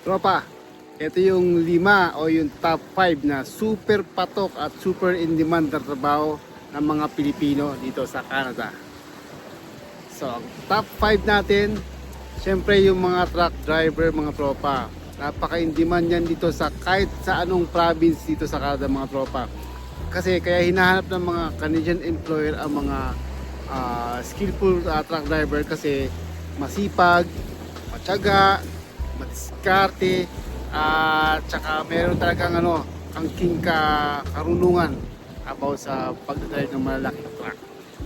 Tropa, ito yung lima o yung top 5 na super patok at super in demand na trabaho ng mga Pilipino dito sa Canada. So, top 5 natin, syempre yung mga truck driver, mga tropa. Napaka in demand yan dito sa kahit sa anong province dito sa Canada, mga tropa. Kasi kaya hinahanap ng mga Canadian employer ang mga ah, skillful ah, truck driver kasi masipag, matyaga, madiskarte, at saka meron talagang ano, ang king ka karunungan about sa pagdadrive ng malalaking truck.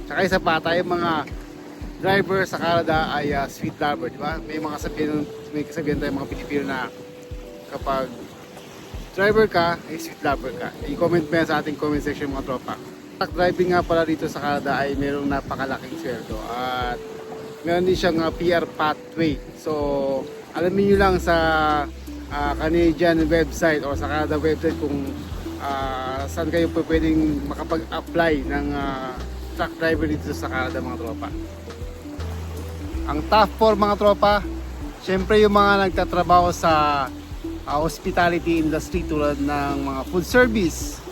Tsaka isa pa tayo mga driver sa Canada ay ah, sweet lover, di ba? May mga sabihin, may kasabihan tayo mga Pilipino na kapag driver ka, ay sweet lover ka. I-comment mo yan sa ating comment section mga tropa. Truck driving nga pala dito sa Canada ay mayroong napakalaking sweldo at meron din siyang uh, PR pathway. So, alamin nyo lang sa ah, Canadian website o sa Canada website kung ah, saan kayo pwedeng makapag-apply ng ah, truck driver dito sa Canada mga tropa. Ang top 4 mga tropa, syempre yung mga nagtatrabaho sa ah, hospitality industry tulad ng mga food service,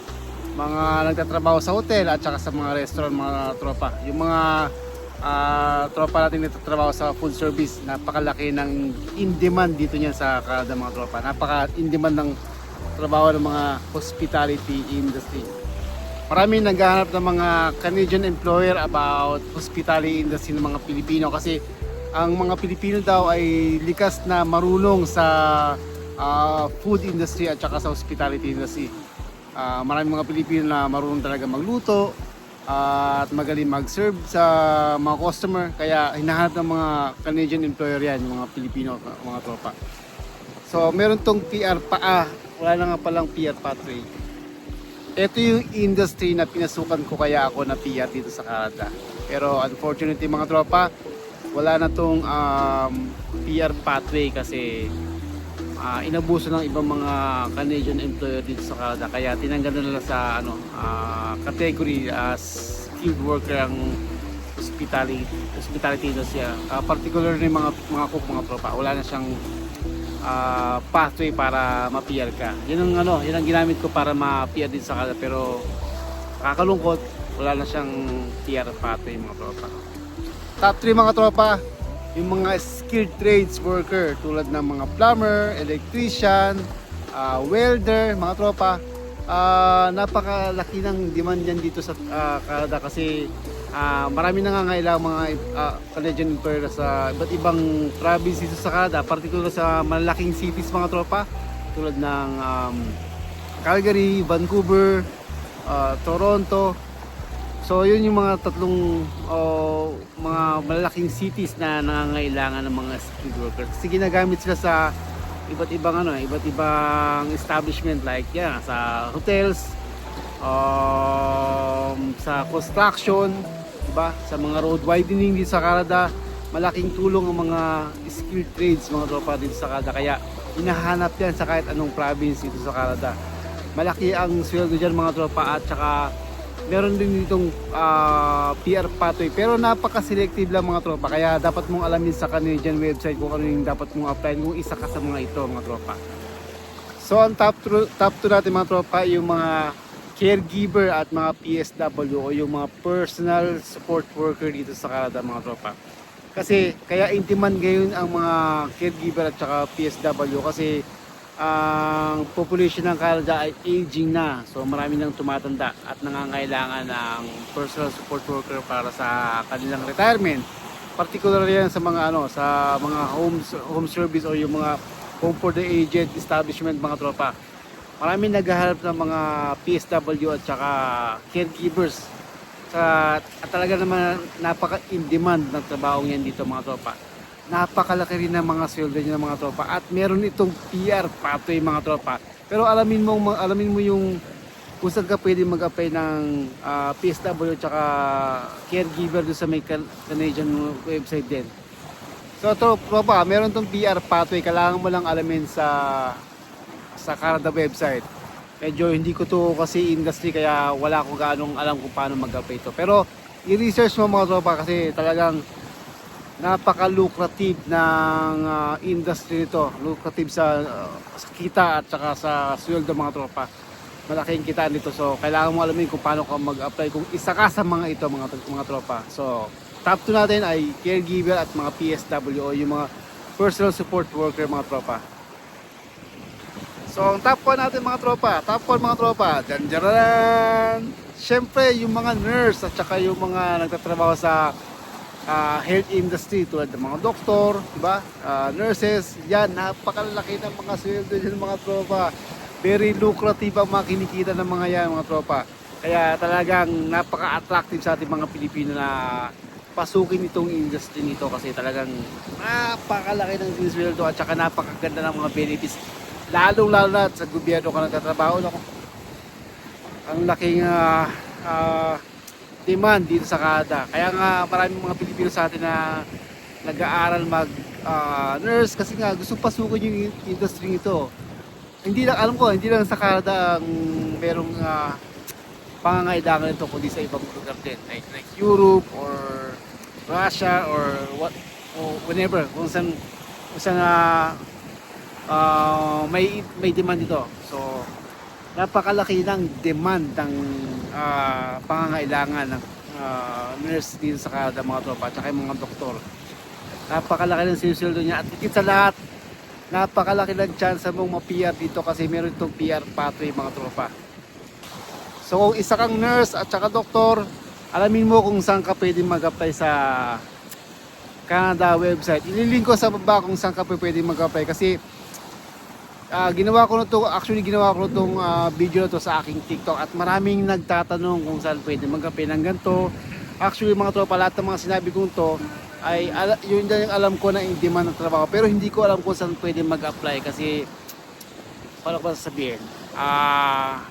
mga nagtatrabaho sa hotel at saka sa mga restaurant mga tropa. Yung mga ah, tropa natin nagtatrabaho sa food service, napakalaki ng in-demand dito niyan sa Canada mga tropa. Napaka in-demand ng trabaho ng mga hospitality industry. Maraming naghahanap ng mga Canadian employer about hospitality industry ng mga Pilipino kasi ang mga Pilipino daw ay likas na marunong sa ah, food industry at saka sa hospitality industry. Ah, maraming mga Pilipino na marunong talaga magluto at magaling mag-serve sa mga customer kaya hinahanap ng mga Canadian employer yan, mga Pilipino, mga tropa. So, meron tong PR pa, ah, wala na nga palang PR pathway. Ito yung industry na pinasukan ko kaya ako na PR dito sa Canada. Pero unfortunately mga tropa, wala na tong um, PR pathway kasi ah, inabuso ng ibang mga Canadian employer dito sa Canada. Kaya tinanggal na nila sa ano, ah, category as skilled worker ang hospitality, hospitality industry. Ah, particularly mga mga cook, mga tropa. Wala na siyang ah, pathway para ma-PR ka. Yun ang ano, yun ang ginamit ko para ma-PR din sa Canada pero nakakalungkot, wala na siyang PR pathway mga tropa. Top 3 mga tropa, yung mga skilled trades worker tulad ng mga plumber, electrician, ah, welder, mga tropa. Ah, napakalaki ng demand yan dito sa ah, Canada kasi ah, marami nangangailangan mga ah, Canadian employer sa iba't ibang province dito sa Canada, particular sa malalaking cities mga tropa tulad ng um, Calgary, Vancouver, ah, Toronto. So yun yung mga tatlong oh, mga malalaking cities na nangangailangan ng mga skilled workers. Kasi ginagamit sila sa iba't ibang ano, iba't ibang establishment like yan, sa hotels, um, sa construction, diba? Sa mga road widening dito sa Canada, malaking tulong ang mga skilled trades mga tropa dito sa Canada. Kaya hinahanap yan sa kahit anong province dito sa Canada. Malaki ang sweldo dyan mga tropa at saka meron din ditong ah, PR pathway pero napaka-selective lang mga tropa. Kaya dapat mong alamin sa Canadian website kung ano yung dapat mong apply kung isa ka sa mga ito mga tropa. So ang top 2 top 2 natin mga tropa yung mga caregiver at mga PSW o yung mga personal support worker dito sa Canada mga tropa. Kasi kaya in demand ngayon ang mga caregiver at saka PSW kasi ang population ng Canada ay aging na. So marami nang tumatanda at nangangailangan ng personal support worker para sa kanilang retirement. Particular yan sa mga ano, sa mga home home service o yung mga home for the aged establishment mga tropa. Marami naghahanap ng mga PSW at saka caregivers sa at talaga naman napaka in demand ng trabaho yan dito mga tropa napakalaki rin ng mga sweldo niya ng mga tropa. At meron itong PR pathway mga tropa. Pero alamin mo alamin mo yung kung saan ka pwede mag-apply ng ah, PSW tsaka caregiver doon sa may Can- Canadian website din. So tro- tropa meron tong PR pathway kailangan mo lang alamin sa sa Canada website. Medyo hindi ko to kasi industry kaya wala ko gaanong alam kung paano mag-apply to. Pero i-research mo mga tropa kasi talagang napaka-lucrative ng ah, industry nito. Lucrative sa, ah, sa kita at saka sa sweldo mga tropa. Malaking kita nito. So, kailangan mo alamin kung paano ka mag-apply kung isa ka sa mga ito mga, mga tropa. So, top 2 natin ay caregiver at mga PSW o yung mga personal support worker mga tropa. So, ang top 1 natin mga tropa, top 1 mga tropa, dyan dyan Siyempre, yung mga nurse at saka yung mga nagtatrabaho sa ah, health industry tulad ng mga doktor, di ba? Ah, nurses, yan, napakalaki ng mga sweldo ng mga tropa. Very lucrative ang mga kinikita ng mga yan, mga tropa. Kaya talagang napaka-attractive sa ating mga Pilipino na pasukin itong industry nito kasi talagang napakalaki ng sinisweldo at saka napakaganda ng mga benefits. Lalong lalo na sa gobyerno ka nagtatrabaho. Naku, ang laking ah, ah, demand dito sa Canada. Kaya nga maraming mga Pilipino sa atin na nag-aaral mag ah, nurse kasi nga gusto pasukin yung in- industry nito. Hindi lang alam ko, hindi lang sa Canada ang merong ah, pangangailangan nito kundi sa ibang lugar din like, like Europe or Russia or what or whenever kung saan kung saan ah, ah, may may demand dito. So napakalaki ng demand ng ah, pangangailangan ng ah, nurse dito sa Canada mga tropa at saka yung mga doktor. Napakalaki ng sinusuldo niya at higit sa lahat napakalaki ng chance mong ma-PR dito kasi meron itong PR pathway mga tropa. So kung isa kang nurse at saka doktor, alamin mo kung saan ka pwede mag-apply sa Canada website. Ililink ko sa baba kung saan ka pwede mag-apply kasi ah, ginawa ko na to, actually ginawa ko na tong ah, video na to sa aking TikTok at maraming nagtatanong kung saan pwede mag-apply ng ganito. Actually mga tropa, lahat ng mga sinabi kong to ay yun din yung alam ko na in demand ng trabaho pero hindi ko alam kung saan pwede mag-apply kasi paano ko ba sasabihin? Ah,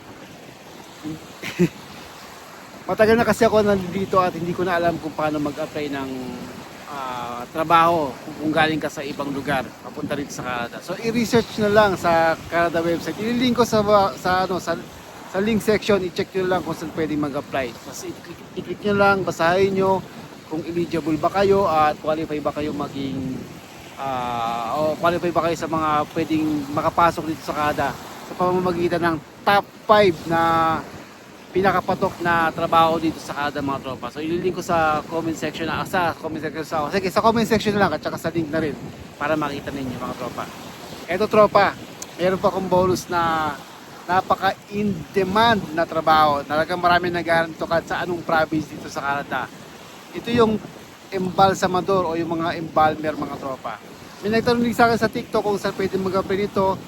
matagal na kasi ako nandito at hindi ko na alam kung paano mag-apply ng ah, trabaho kung, galing ka sa ibang lugar papunta rito sa Canada. So i-research na lang sa Canada website. Ililink ko sa sa ano sa sa link section, i-check nyo lang kung saan pwede mag-apply. Tapos i-click, nyo lang, basahin nyo kung eligible ba kayo at qualify ba kayo maging ah, o qualify ba kayo sa mga pwedeng makapasok dito sa Canada sa pamamagitan ng top 5 na pinakapatok na trabaho dito sa Canada mga tropa. So ililink ko sa comment section na sa comment section sa sige sa comment section lang at saka sa link na rin para makita ninyo mga tropa. Eto tropa, meron pa akong bonus na napaka in demand na trabaho. Talagang marami naghahanap to kahit sa anong province dito sa Canada. Ito yung embalsamador o yung mga embalmer mga tropa. May nagtanong din sa akin sa TikTok kung saan pwede mag-apply nito.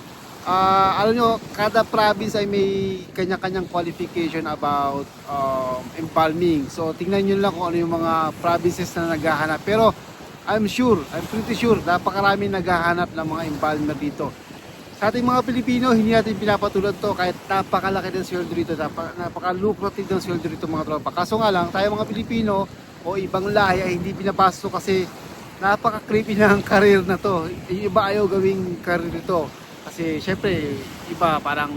Ah, alam nyo, kada province ay may kanya-kanyang qualification about um, embalming. So, tingnan nyo lang kung ano yung mga provinces na naghahanap. Pero, I'm sure, I'm pretty sure, napakarami naghahanap ng mga embalmer dito. Sa ating mga Pilipino, hindi natin pinapatulad to kahit napakalaki ng sweldo dito, napaka, napaka-lucrative ng sweldo dito mga tropa. Kaso nga lang, tayo mga Pilipino o ibang lahi ay hindi pinapasok kasi napaka-creepy na ang career na to. Yung iba ayaw gawing career ito. Kasi syempre, iba parang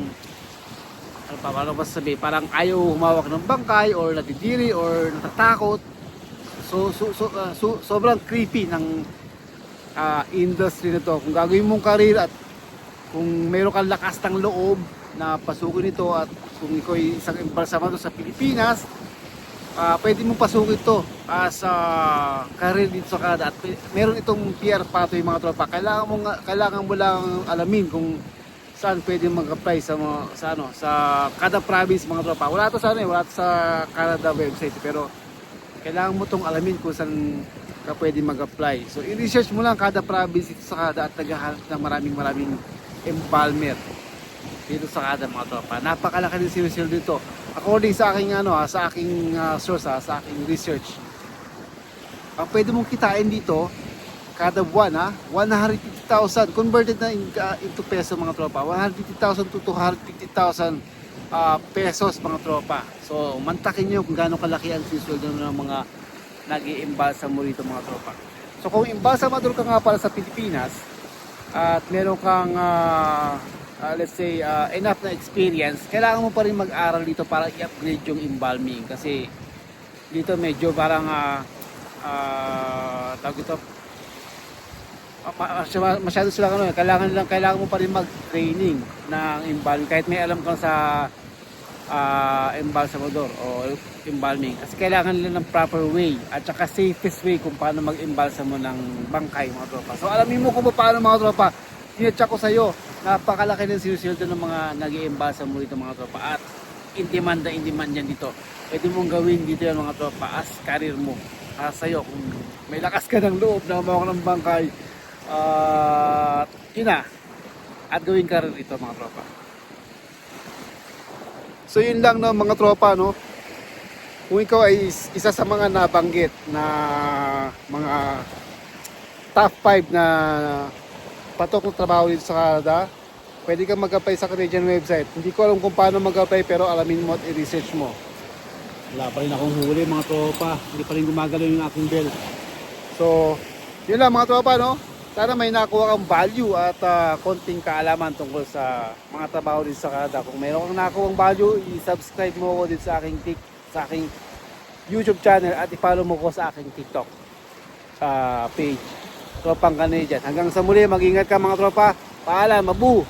ano pa, paano ba parang ayaw humawak ng bangkay or natidiri or natatakot. So, so, so, ah, so- sobrang creepy ng ah, industry na to. Kung gagawin mong career at kung meron kang lakas ng loob na pasukin ito at kung ikaw ay isang embalsamado sa Pilipinas, ah pwede mong pasukin ito as a career dito sa Canada at meron itong PR pathway mga tropa. Kailangan mo nga- kailangan mo lang alamin kung saan pwede mag-apply sa mga sa ano sa kada province mga tropa. Wala to sa ano, eh, wala to sa Canada website pero kailangan mo tong alamin kung saan ka pwede mag-apply. So i-research mo lang kada province dito sa Canada at naghahanap ng maraming maraming embalmer dito sa Canada mga tropa. Napakalaki ng sinusil dito. According sa aking ano, ah, sa aking ah, source, ah, sa aking research. Ang pwede mong kitain dito kada buwan ha, 150,000 converted na in- ah, into peso mga tropa. 150,000 to 250,000 ah, pesos mga tropa. So, mantakin nyo kung gaano kalaki ang sinisweldo ng mga nag iimbalsa mo rito mga tropa. So, kung imbalsamador ka nga para sa Pilipinas, at meron kang ah, ah, let's say ah, enough na experience, kailangan mo pa rin mag-aral dito para i-upgrade yung embalming kasi dito medyo parang ah, ah, tawag ito, ma- ma- masyado sila ano, kailangan lang kailangan mo pa rin mag-training ng embalming kahit may alam ka sa ah, embalsamador o embalming kasi kailangan nila ng proper way at saka safest way kung paano mag-embalsamo ng bangkay mga tropa. So alamin mo kung paano mga tropa. Sinetsa ko sa iyo, napakalaki ng sinusildo ng mga nag mo dito mga tropa at in demand na in demand yan dito. Pwede mong gawin dito yan mga tropa as career mo. Para sa iyo kung may lakas ka ng loob na mawak ng bangkay at yun na at gawin career ito mga tropa. So yun lang no mga tropa no. Kung ikaw ay is- isa sa mga nabanggit na mga top 5 na patok ng trabaho dito sa Canada, pwede kang mag-apply sa Canadian website. Hindi ko alam kung paano mag-apply pero alamin mo at i-research mo. Wala pa rin akong huli mga tropa. Hindi pa rin gumagalaw yung aking bell. So, yun lang mga tropa no. Sana may nakuha kang value at ah, konting kaalaman tungkol sa mga trabaho dito sa Canada. Kung mayroon kang nakuha value, i-subscribe mo ako dito sa aking tik sa aking YouTube channel at i-follow mo ko sa aking TikTok ah, page. Tropang Canadian. Hanggang sa muli, mag-ingat ka mga tropa. Paalam, mabu!